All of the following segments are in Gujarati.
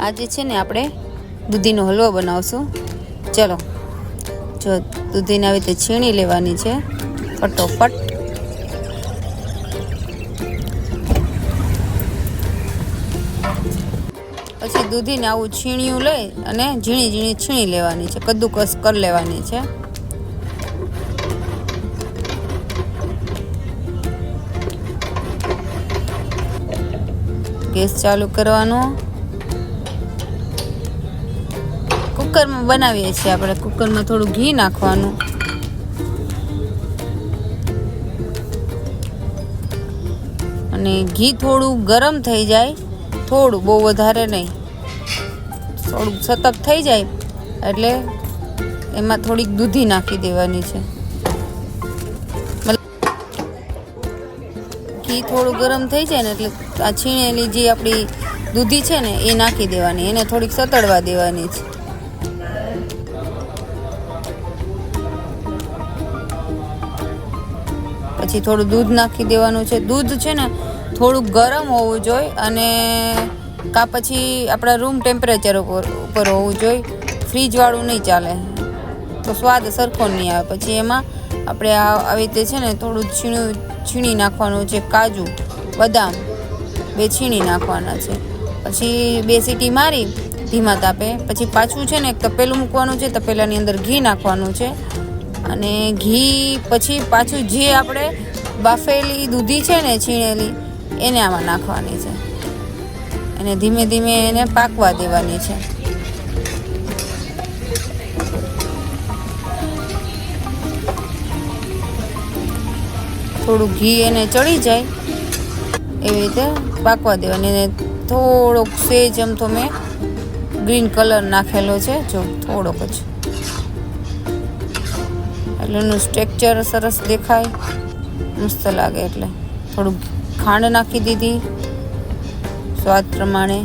આજે છે ને આપણે દૂધીનો હલવો બનાવશું. ચલો, જો દૂધીને આવી રીતે છીણી લેવાની છે, ફટોફટ. પછી દૂધીને આવું છીણ્યું લઈ અને ઝીણી ઝીણી છીણી લેવાની છે, કદ્દુકસ કરી લેવાની છે. ગેસ ચાલુ કરવાનો. કુકરમાં બનાવીએ છીએ આપણે. કુકરમાં થોડું ઘી નાખવાનું. અને ઘી થોડું ગરમ થઈ જાય. થોડું, બહુ વધારે નહીં. થોડુંક સતત થઈ જાય. એટલે એમાં થોડીક દૂધી નાખી દેવાની છે. ઘી થોડું ગરમ થઈ જાય ને એટલે આ છીણેલી જે આપણી દૂધી છે ને, એ નાખી દેવાની. એને થોડીક સતળવા દેવાની છે. પછી થોડું દૂધ નાખી દેવાનું છે. દૂધ છે ને થોડું ગરમ હોવું જોઈએ અને કા પછી આપણા રૂમ ટેમ્પરેચર ઉપર ઉપર હોવું જોઈએ. ફ્રીજવાળું નહીં ચાલે. તો સ્વાદ સરખો નહીં આવે. પછી એમાં આપણે આવી રીતે છે ને થોડું છીણું, છીણી નાખવાનું છે. કાજુ, બદામ બે છીણી નાખવાના છે. પછી બે સીટી મારી, ધીમા તાપે. પછી પાછું છે ને એક તપેલું મૂકવાનું છે. તપેલાની અંદર ઘી નાખવાનું છે. અને ઘી પછી પાછું જે આપણે બાફેલી દૂધી છે ને છીણેલી, એને આમાં નાખવાની છે. અને ધીમે ધીમે એને પાકવા દેવાની છે. થોડું ઘી એને ચડી જાય, એવી રીતે પાકવા દેવાની. અને થોડોક સેજ અમથો મેં ગ્રીન કલર નાખેલો છે, જો થોડોક જ. એટલે એનું સ્ટ્રક્ચર સરસ દેખાય. મસ્ત લાગે એટલે. થોડું ખાંડ નાખી દીધી. સ્વાદ પ્રમાણે.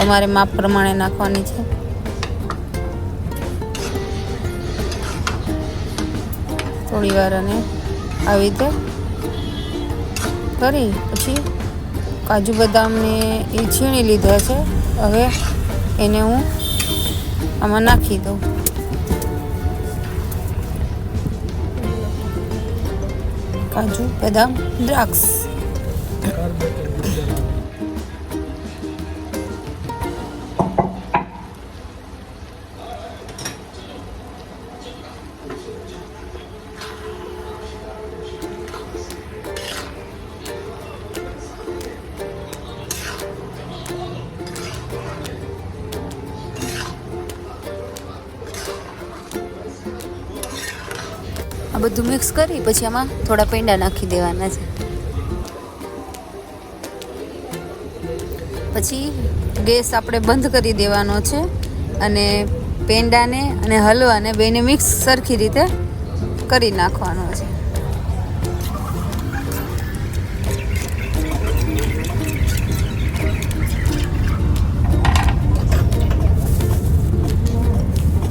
તમારે માપ પ્રમાણે નાખવાની છે. થોડી વાર અને આવી રીતે કરી. પછી કાજુ બદામને એ છીણી લીધા છે. હવે એને હું આમાં નાખી દઉં. કાજુ બદામ દ્રાક્ષ આ બધું મિક્સ કરી પછી આમાં થોડા પેંડા નાખી દેવાના છે. પછી ગેસ આપણે બંધ કરી દેવાનો છે અને પેંડાને અને હલવાને બેને મિક્સ સરખી રીતે કરી નાખવાનો છે.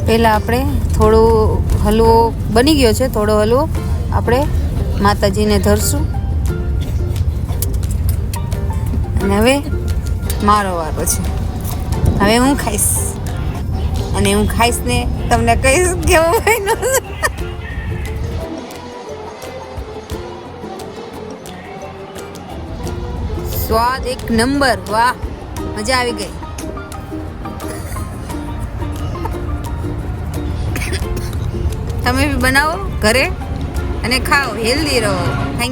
પહેલાં આપણે થોડો હલવો બની ગયો છે, થોડો હલવો. આપણે માતાજીને ધરશું. અને હવે મારો વારો છે. હવે હું ખાઈશ. અને હું ખાઈશ ને તમને કહીશ કેવો બન્યો. સ્વાદ એક નંબર. વાહ, મજા આવી ગઈ. તમે બી બનાવો ઘરે અને ખાઓ હેલ્ધી રહો. થેન્ક